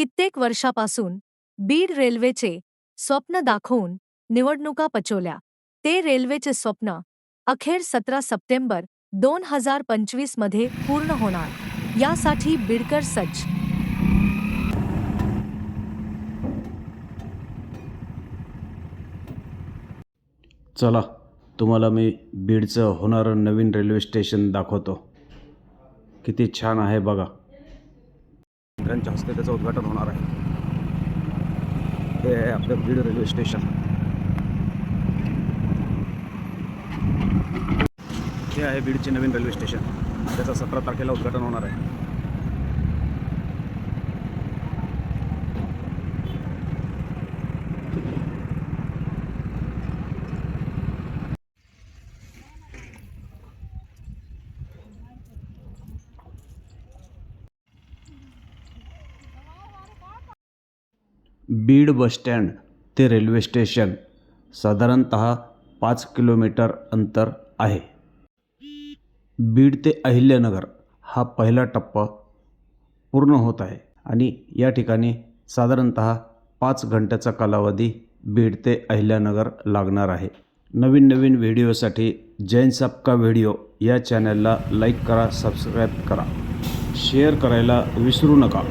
कित्येक वर्षापासून बीड रेल्वेचे स्वप्न दाखवून निवडणुका पचवल्या. ते रेल्वेचे स्वप्न अखेर सतरा सप्टेंबर दोन हजार पंचवीसमध्ये पूर्ण होणार. यासाठी बीडकर सज्ज चला तुम्हाला मी बीडचं होणारं नवीन रेल्वे स्टेशन दाखवतो. किती छान आहे बघा. यांच्या हस्ते त्याचं उद्घाटन होणार आहे. हे आहे आपलं बीड रेल्वे स्टेशन. हे आहे बीडचे नवीन रेल्वे स्टेशन. त्याचं सतरा तारखेला उद्घाटन होणार आहे. बीड बसस्टँड ते रेल्वे स्टेशन साधारणत पाच किलोमीटर अंतर आहे. बीड ते अहिल्यानगर हा पहिला टप्पा पूर्ण होत आहे आणि या ठिकाणी साधारणत पाच घंट्याचा कालावधी बीड ते अहिल्यानगर लागणार आहे. नवीन नवीन व्हिडिओसाठी जैन सबका व्हिडिओ या चॅनलला लाईक करा सबस्क्राईब करा. शेअर करायला विसरू नका.